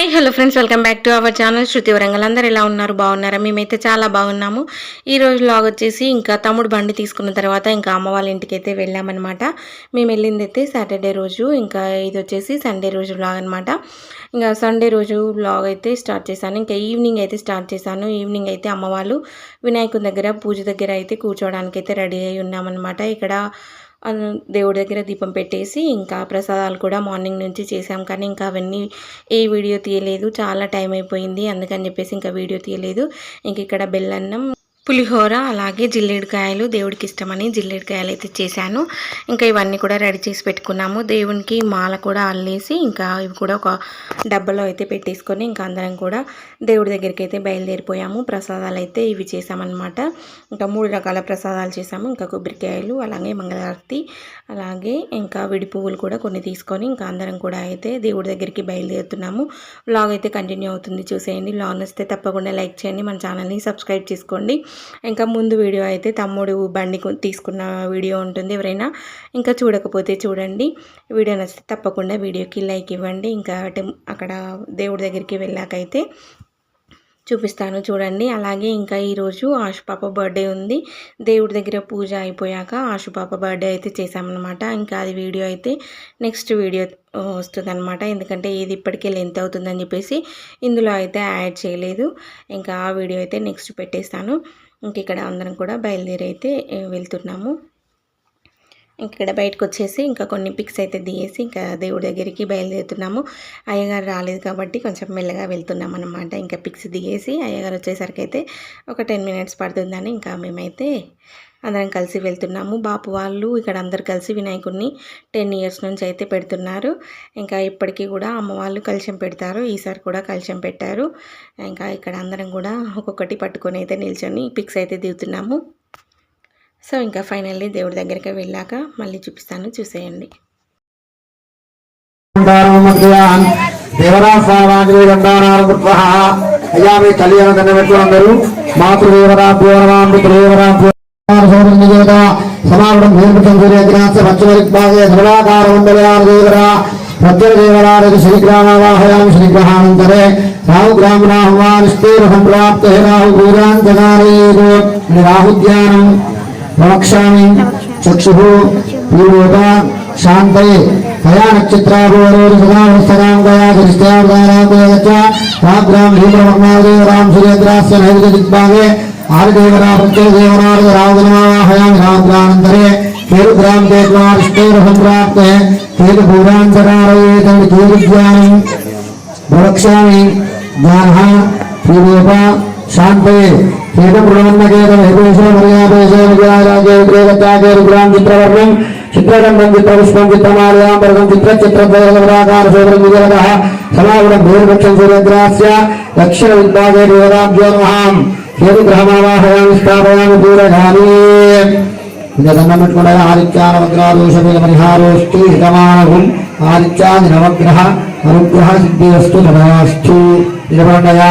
Hi hello friends welcome back to our channel. Shruti Warangal. అందరు ఎలా ఉన్నారు? బాగున్నారా? మేమైతే చాలా బాగున్నాము. ఈ రోజు లాగ్ వచ్చేసి ఇంకా తమ్ముడు బండి తీసుకున్న తర్వాత ఇంకా అమ్మ వాళ్ళ ఇంటికి అయితే వెళ్ళామన్నమాట. మేము వెళ్ళింది అయితే సాటర్డే రోజు. ఇంకా ఇది వచ్చేసి సండే రోజు బ్లాగ్ అనమాట ఇంకా సండే రోజు బ్లాగ్ అయితే స్టార్ట్ చేశాను. ఇంకా ఈవినింగ్ అయితే స్టార్ట్ చేశాను. ఈవినింగ్ అయితే అమ్మ వాళ్ళు వినాయకుని దగ్గర పూజ దగ్గర అయితే కూర్చోవడానికి అయితే రెడీ అయి ఉన్నామన్నమాట. ఇక్కడ దేవుడి దగ్గర దీపం పెట్టేసి ఇంకా ప్రసాదాలు కూడా మార్నింగ్ నుంచి చేసాం కానీ ఇంకా అవన్నీ ఏ వీడియో తీయలేదు. చాలా టైం అయిపోయింది. అందుకని చెప్పేసి ఇంకా వీడియో తీయలేదు. ఇంక ఇక్కడ బెల్లన్నం పులిహోర అలాగే జిల్లేడికాయలు దేవుడికి ఇష్టమని జిల్లేడికాయలు అయితే చేశాను. ఇంకా ఇవన్నీ కూడా రెడీ చేసి పెట్టుకున్నాము. దేవునికి మాల కూడా అల్లేసి ఇంకా ఇవి కూడా ఒక డబ్బాలో అయితే పెట్టేసుకొని ఇంకా అందరం కూడా దేవుడి దగ్గరికి అయితే బయలుదేరిపోయాము. ప్రసాదాలు అయితే ఇవి చేసామన్నమాట ఇంకా మూడు రకాల ప్రసాదాలు చేసాము ఇంకా కొబ్బరికాయలు అలాగే మంగళారతి అలాగే ఇంకా విడి పువ్వులు కూడా కొన్ని తీసుకొని ఇంకా అందరం కూడా అయితే దేవుడి దగ్గరికి బయలుదేరుతున్నాము. వ్లాగ్ అయితే కంటిన్యూ అవుతుంది. చూసేయండి. వ్లాగ్ నచ్చితే తప్పకుండా లైక్ చేయండి. మన ఛానల్ని సబ్స్క్రైబ్ చేసుకోండి. ఇంకా ముందు వీడియో అయితే తమ్ముడు బండి తీసుకున్న వీడియో ఉంటుంది ఎవరైనా. ఇంకా చూడకపోతే చూడండి. వీడియో నచ్చితే తప్పకుండా వీడియోకి లైక్ ఇవ్వండి. ఇంకా అక్కడ దేవుడి దగ్గరికి వెళ్ళాకైతే చూపిస్తాను చూడండి. అలాగే ఇంకా ఈరోజు ఆశుపాప బర్త్డే ఉంది. దేవుడి దగ్గర పూజ అయిపోయాక ఆశుపాప బర్త్డే అయితే చేశామన్నమాట. ఇంకా అది వీడియో అయితే నెక్స్ట్ వీడియో వస్తుందన్నమాట. ఎందుకంటే ఇది ఇప్పటికే లెంత్ అవుతుందని చెప్పేసి ఇందులో అయితే యాడ్ చేయలేదు. ఇంకా ఆ వీడియో అయితే నెక్స్ట్ పెట్టేస్తాను. ఇక్కడ అందరం కూడా బయలుదేరి అయితే వెళ్తున్నాము. ఇక్కడ బయటకు వచ్చేసి ఇంకా కొన్ని పిక్స్ అయితే దిగేసి ఇంకా దేవుడి దగ్గరికి బయలుదేరుతున్నాము. అయ్యగారు రాలేదు కాబట్టి కొంచెం మెల్లగా వెళ్తున్నాం అనమాట ఇంకా పిక్స్ దిగేసి అయ్యగారు వచ్చేసరికి అయితే ఒక టెన్ మినిట్స్ పడుతుందని ఇంకా మేమైతే అందరం కలిసి వెళ్తున్నాము. బాపు వాళ్ళు ఇక్కడ అందరు కలిసి వినాయకుడిని టెన్ ఇయర్స్ నుంచి అయితే పెడుతున్నారు. ఇంకా ఇప్పటికీ కూడా అమ్మ వాళ్ళు కలుషం పెడతారు. ఈసారి కూడా కలుషం పెట్టారు. ఇంకా ఇక్కడ అందరం కూడా ఒక్కొక్కటి పట్టుకొని అయితే నిల్చొని పిక్స్ అయితే దిగుతున్నాము. సో ఇంకా ఫైనల్లీ దేవుడి దగ్గరికి వెళ్ళాక మళ్ళీ చూపిస్తాను. చూసేయండి. అయ్యా మీ అందరూ మాతృదేవరాభ్యో నమాం సోదరునిజేత సమావడం భూమిపటం సూర్యగ్రాస్య పశ్చిమదిక్భాగే సర్వాకార మండలాదేవరా ప్రత్యదేవరాజు శ్రీగ్రామవాహయామి శ్రీగ్రహానంతరే రాహుగ్రామనాహ్వానిస్తేన సంప్రాప్తే రాహు పూజాంతకారేదు రాహుధ్యానం ప్రవక్ష్యామి చక్షు పూర్వత శాంతయే కయా నక్షత్రాభోరోరు సదావస్తరాం కయా దృష్ట్యావతారాంగయచ్చ రాగ్రాం భీమవర్మాదేవ రాం సురేంద్రాస్య నైరుత దిగ్భాగే ఆదిదేవరా ప్రత్యేకదేవరాజ రామదనమాహయామి రాగ్రానంతరే కేరుగ్రాం తేజ్వారిష్టేర సంప్రాప్తే కేతు పూరాంతకారయే తడి కేరుజ్ఞానం ప్రవక్ష్యామి జ్ఞాన ప్రియరూప శాంతయే చిత్రవర్ణం చిత్రగంధం చిత్రపుష్పం చిత్రమాలయాంబరం చిత్ర చిత్రకార సోదరం విజయగ సమావడం భూరిపక్షం సూర్యగ్రాస్య దక్షిణ విద్వాగే దేవరాభ్యో నమః. గ్రహమావాహయామి స్థాపయామి దూరగామి ఇంకా దండం పరిహారోస్తు ఆదిత్యాది నవగ్రహ అనుగ్రహ సిద్ధిరస్తు తదాస్తు నిలబడయా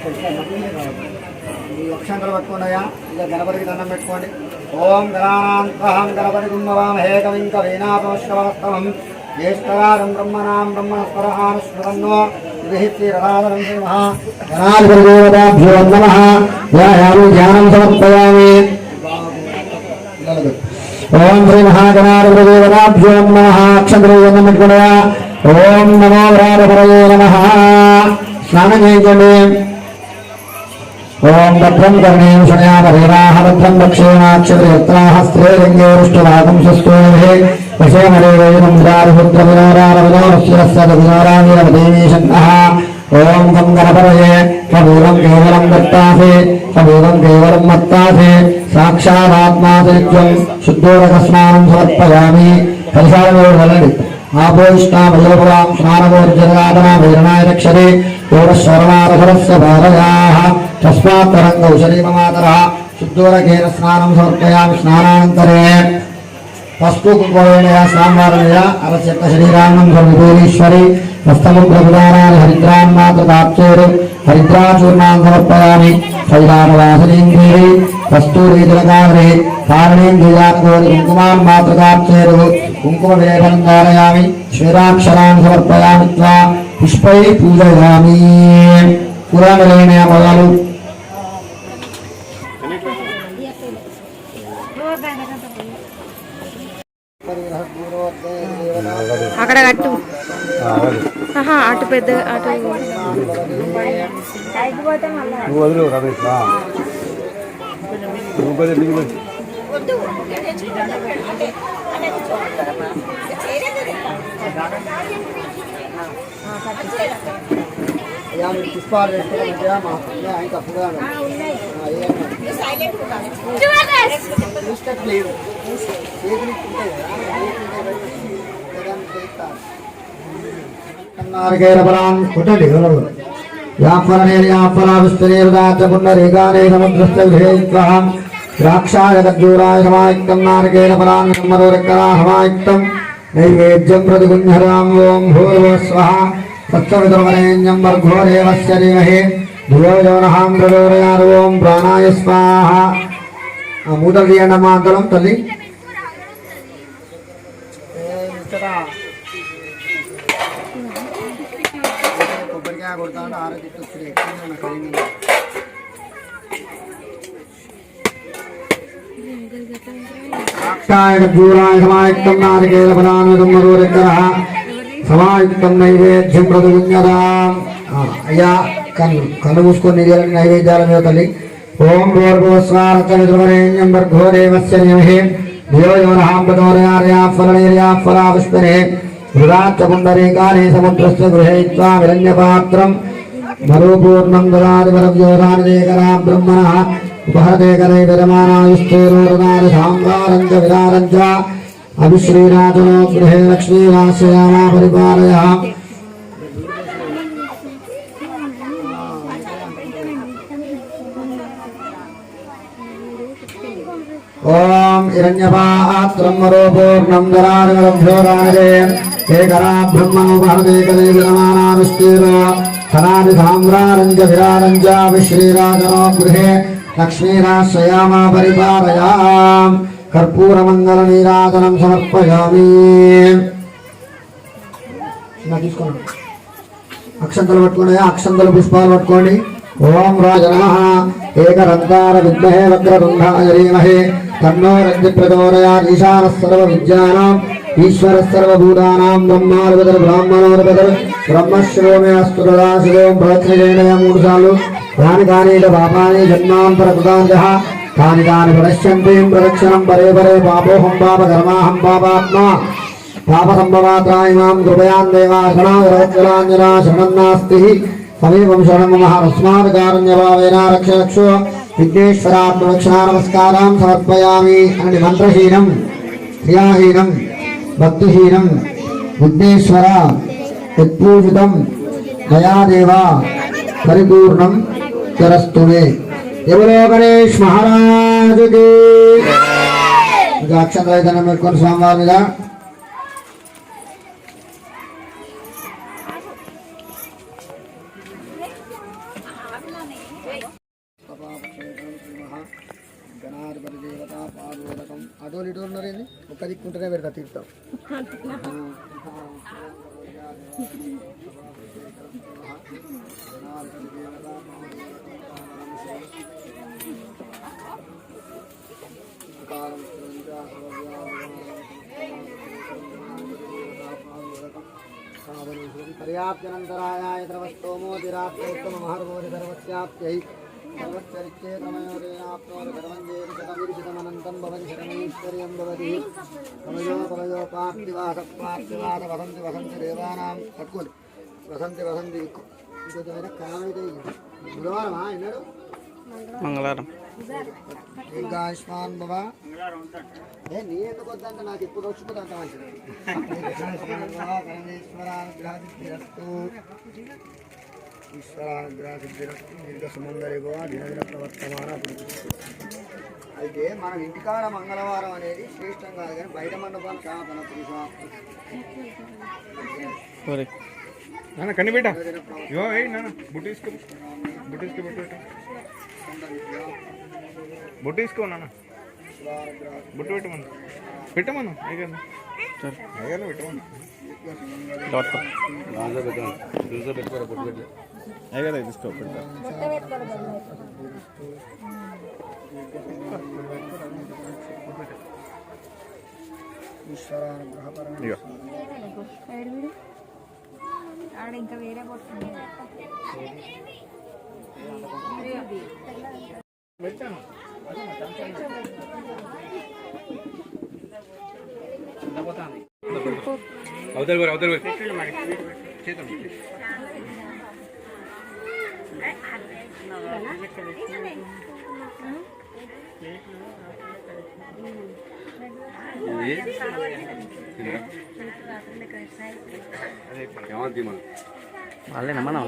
ఈ అక్షంతలు పట్టుకున్నాయా? ఇక గణపతికి దండం పెట్టుకోండి. ఓం గణానాంతహం గణపతి కుంభవామహే కవిం కవీనాపమశ్రవస్తమం జ్యేష్ఠరాజం బ్రహ్మణాం బ్రహ్మణస్పరహానుస్మరన్నో విహిత్తిరథాదరం శ్రీమః గణాధిపతిదేవతాభ్యో నమః. ధ్యాయామి ధ్యానం సమర్పయామి. ఓం శ్రీ మహాగణాధిపతిదేవతాభ్యో నమః. అక్షంతలు దండం పెట్టుకున్నాయా? ఓం నమో నమః. స్నానం చేయించండి. ఓం భద్రం కర్ణేం శనయామరేణాః భద్రం దక్షిణాక్షత్రేత్రాः స్త్రీలింగేరుష్టరాగం సుస్తోభే వశేమరేవేనం ఓం తం గణపరయే సమూలం కేవలం దత్తాసే సమూలం కేవలం మత్తాసే సాక్షాదాత్మాసనిత్యం శుద్ధోదకస్నానం సమర్పయామి. పరిసారమే వెళ్ళండి ఆపోయిష్టామయోపవాం స్నానమోర్జనాదనా వీరణాయ రక్షరే యోగస్వరమారభరస్య బాలయాः తస్మాత్ శుద్ధోరకేన స్నానం సమర్పయామి స్నానానంతరే. పసుపు కుంకుమేణ స్నామారయ అవశ్యక శరీరాంగం సర్వీశ్వరి హస్తము ప్రభుదానాన్ని హరిద్రాన్ మాత్ర దాప్చేరు సమర్పయామి శైలామవాసనేంద్రియ కస్తూరి తిలకాగ్రే కారణేంద్రియాకోరి కుంకుమాన్ మాత్ర దాప్చేరు కుంకుమ విలేపనం ధారయామి సమర్పయామి పుష్పై పూజయామి. పురాణలేణ మొదలు అక్కడ కట్టు ఆహా అటు పెద్ద అటు నువ్వు వదిలేవు రమేష్ నువ్వు పదే దిగు పుష్పాలు తప్పుగా కుటలి గలవు యాఫలనేర్యాఫలావిస్తనేర్దాచపుండరీకానే సముద్రస్య గృహేత్వహం ద్రాక్షాయ గజ్జూరాయ నైవేద్యం ప్రతిగుంహరాం ఓం భూర్భువ స్వః తత్సవితుర్వరేణ్యం వర్గో దేవస్య ధీమహి ధియో ఓం ప్రాణాయ స్వాహ. ఆ తీయండి అమ్మా తల్లి. ಯಾಕೆ ಕೊಡ್ತಾನೆ ಆರೋಗ್ಯಕ್ಕೆ ಫ್ರೀ ನಾನು ಕಡಿಮೆ ಕ್ಷಾಯಕ ಜೂಲಾಯ ಸಮಾಯುಕ್ತಂ ನಾರಿಕೇಲ ಫಲಾನುತಂ ಮಧುರಿಕರಃ ಸಮಾಯುಕ್ತಂ ನೈವೇದ್ಯಂ ಪ್ರದುಗುಣ್ಯತಾಂ ಅಯ್ಯ ಕನ್ ಕಣ್ಣು ಮುಸ್ಕೊಂಡು ಇದೆಯಲ್ಲ ನೈವೇದ್ಯಾಲ ಮೇವ ತಲ್ಲಿ ಓಂ ಭೋರ್ಭೋಸ್ವಾರತಮಿತೃವರೇಣ್ಯಂ ಭರ್ಗೋ ದೇವಸ್ಯ ನಿಮಹೇ ಧಿಯೋ ಯೋನಹಾಂ ಪ್ರದೋರಯಾರ್ಯಾ ಫಲನೇರ್ಯಾ ಫಲಾವಿಸ್ತನೇ హృదాచ్చ పుండరీకానే సముద్రస్య గృహేత్వా విరణ్యపాత్రం మరుపూర్ణం దదాతి పరవ్యోధాని దేకరా బ్రహ్మణః ఉపహతే కరై విరమానాయుస్తేరోరదాని సాంగారం చ విరారం చ అభిశ్రీరాజనో గృహే లక్ష్మీరాశ్రయామా పరిపాలయ ఓం హిరణ్యపాత్రం మరోపూర్ణం దరాజగలభ్యోరాజే ఏకరా బ్రహ్మణోపహతే కరై విరమానాయుస్తేరో ధనాది సామ్రారంజ విరారంజ గృహే లక్ష్మీరాశ్రయామా పరిపాలయా కర్పూరమంగళ నీరాజనం సమర్పయామి తీసుకోండి. అక్షంతలు పట్టుకోండి. అక్షంతలు పుష్పాలు పట్టుకోండి. ఓం రాజ నమ ఏకరంతార విద్మహే వక్రబంధాయ ధీమహే తన్నో రంజి ప్రచోదయాత్ ఈశాన సర్వ విద్యానాం ఈశ్వర సర్వభూతానాం బ్రహ్మానుపదర్ బ్రాహ్మణోధిపతులు బ్రహ్మశ్రోమే అస్తు తదా శివోం మూడు సార్లు కాని కాని పాపాని జన్మాంతర కృతాంజ కాని కాని ప్రదశ్యంతి ప్రదక్షిణం పరే పరే పాపోహం పాప కర్మాహం పాపాత్మా. పాప సంభవాత్రాయిమాం కృపయాన్ దేవాసనాజలాంజనా శరణం నాస్తి సమీపం మమ తస్మాత్ కారుణ్యభావేన రక్ష నమస్కారం సమర్పయామి అని మంత్రహీనం క్రియాహీనం భక్తిహీనం. విఘ్నేశ్వర యత్పూజితం దయాదేవ పరిపూర్ణం తెరస్తుమే ఎవరో గణేష్ మహారాజుకి. ఇంకా అక్షంతరైతనం పెట్టుకొని స్వామివారి ఒక్క దిక్కుంటేనే పెడతా తీర్థం పర్యాప్తనంతరాయ ద్రవస్తోమోదిరాత్రోత్తమహర్వోది సర్వస్యాప్యై తమయోరేనాప్నోరి ధర్మంజేరి శతవిరిశతమనంతం భవతి కమయో కమయో పార్థివాస పార్థివాస వసంతి వసంతి దేవానాం పట్టుకోండి వసంతి వసంతి ఇంకొంచెం కామైతే బుధవారమా ఎన్నాడు మంగళవారం. దీర్ఘాయుష్మాన్ బాబా. ఏ నీ ఎందుకు వద్దంటే నాకు ఎప్పుడు వచ్చిపోతే అంత మంచిది. దినదిన ప్రవర్తమాన. అయితే మనం ఇంటికాడ మంగళవారం అనేది శ్రేష్టం కాదు కానీ బయట మండపాలు చాలా పన పురుషం నాన్న కన్ని బేట యో ఏ నాన్న బుట్టు తీసుకో. బుట్టు తీసుకో బుట్టు పెట్టు. బుట్టు తీసుకో నాన్న. బుట్టు పెట్టమను. పెట్టమను అయ్యగారు అయ్యగారు పెట్టమను. దాంట్లో తీసుకో ఆడ ఇంకా వేరే పోతుంది అవతల పోయి అవతల చేద్దాం ఏమంతి మనం వాళ్ళేనా మనం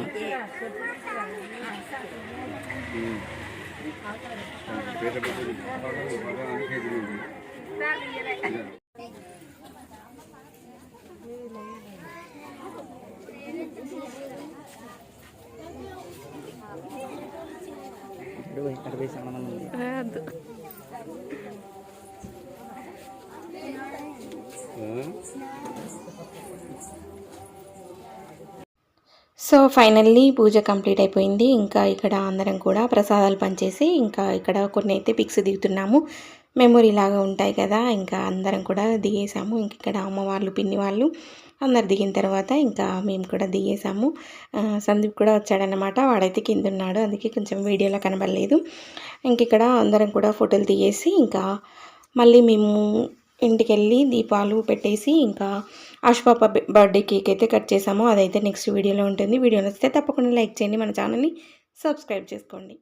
ఇక్కడ ఇక్కడ పోయి సంబంధం ఉంది సో ఫైనల్లీ పూజ కంప్లీట్ అయిపోయింది. ఇంకా ఇక్కడ అందరం కూడా ప్రసాదాలు పంచేసి ఇంకా ఇక్కడ కొన్ని అయితే పిక్స్ దిగుతున్నాము. మెమొరీ లాగా ఉంటాయి కదా ఇంకా అందరం కూడా దిగేసాము. ఇంక ఇక్కడ అమ్మవార్లు పిన్ని వాళ్ళు అందరు దిగిన తర్వాత ఇంకా మేము కూడా దిగేసాము. సందీప్ కూడా వచ్చాడనమాట వాడైతే కింద ఉన్నాడు అందుకే కొంచెం వీడియోలో కనబడలేదు. ఇంక ఇక్కడ అందరం కూడా ఫోటోలు దిగేసి ఇంకా మళ్ళీ మేము ఇంటికి వెళ్ళి దీపాలు పెట్టేసి ఇంకా ఆశుపాప బర్త్డే కేక్ అయితే కట్ చేసాము. అదైతే నెక్స్ట్ వీడియోలో ఉంటుంది. వీడియో నచ్చితే తప్పకుండా లైక్ చేయండి. మన ఛానల్ని సబ్స్క్రైబ్ చేసుకోండి.